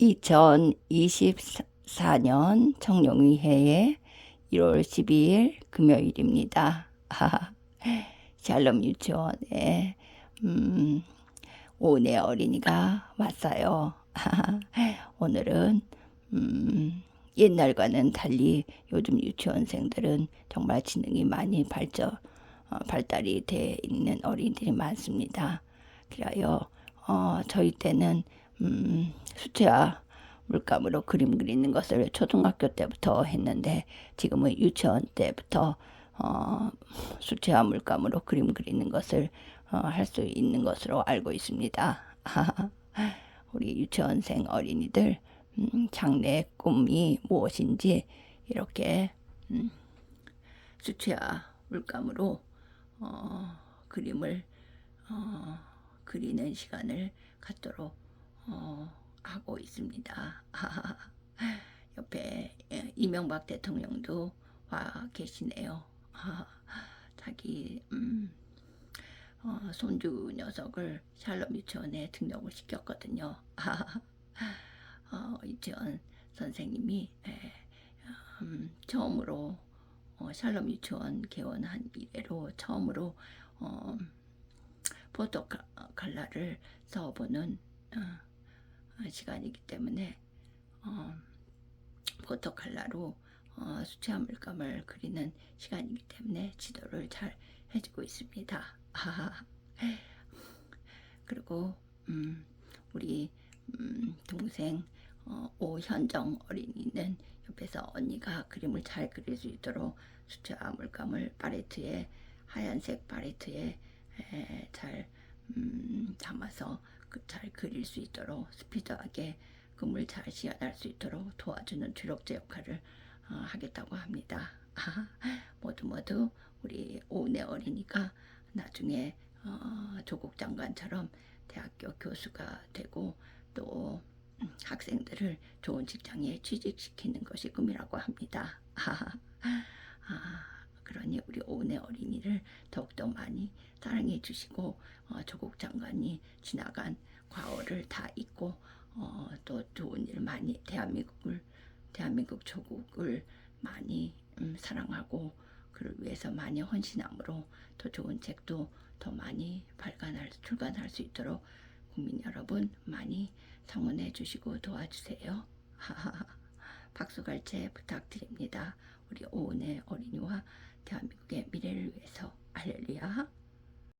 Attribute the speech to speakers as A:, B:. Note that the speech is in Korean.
A: 2024년 청룡의회의 1월 12일 금요일입니다. 샬롬 유치원에 음, 오내 어린이가 왔어요. 오늘은 음, 옛날과는 달리 요즘 유치원생들은 정말 지능이 많이 발전 어, 발달이 돼 있는 어린이들이 많습니다. 그래요. 어, 저희 때는 음, 수채화 물감으로 그림 그리는 것을 초등학교 때부터 했는데 지금은 유치원 때부터 어, 수채화 물감으로 그림 그리는 것을 어, 할 수 있는 것으로 알고 있습니다. 우리 유치원생 어린이들 음, 장래 꿈이 무엇인지 이렇게 음, 수채화 물감으로 어, 그림을 어, 그리는 시간을 갖도록 어, 하고 있습니다. 옆에 예, 이명박 대통령도 와 계시네요. 자기 음, 어, 손주 녀석을 샬롬 유치원에 등록을 시켰거든요. 어, 유치원 선생님이 에, 음, 처음으로 어, 샬롬 유치원 개원한 이래로 처음으로 어, 포토 칼라를 써보는 어, 시간이기 때문에 어, 포토 칼라로 어, 수채화 물감을 그리는 시간이기 때문에 지도를 잘 해주고 있습니다. 그리고 음, 우리 음, 동생 어, 오현정 어린이는 옆에서 언니가 그림을 잘 그릴 수 있도록 수채화 물감을 파레트에 하얀색 파레트에 에, 잘 음, 담아서 그, 잘 그릴 수 있도록 스피드하게 그물 잘 시연할 수 있도록 도와주는 주력제 역할을 어, 하겠다고 합니다. 모두 모두 우리 오은의 어린이가 나중에 어, 조국 장관처럼 대학교 교수가 되고 또 음, 학생들을 좋은 직장에 취직시키는 것이 꿈이라고 합니다. 아, 그러니 우리 오은의 어린이를 더욱더 많이 사랑해 주시고 어, 조국 장관이 지나간 과거를 다 잊고 어, 또 좋은 일 많이 대한민국을 대한민국 조국을 많이 음, 사랑하고 그를 위해서 많이 헌신함으로 더 좋은 책도 더 많이 발간할 출간할 수 있도록 국민 여러분 많이 성원해 주시고 도와주세요. 박수갈채 부탁드립니다. 우리 오은의 어린이와 대한민국의 미래를 위해서 할렐루야.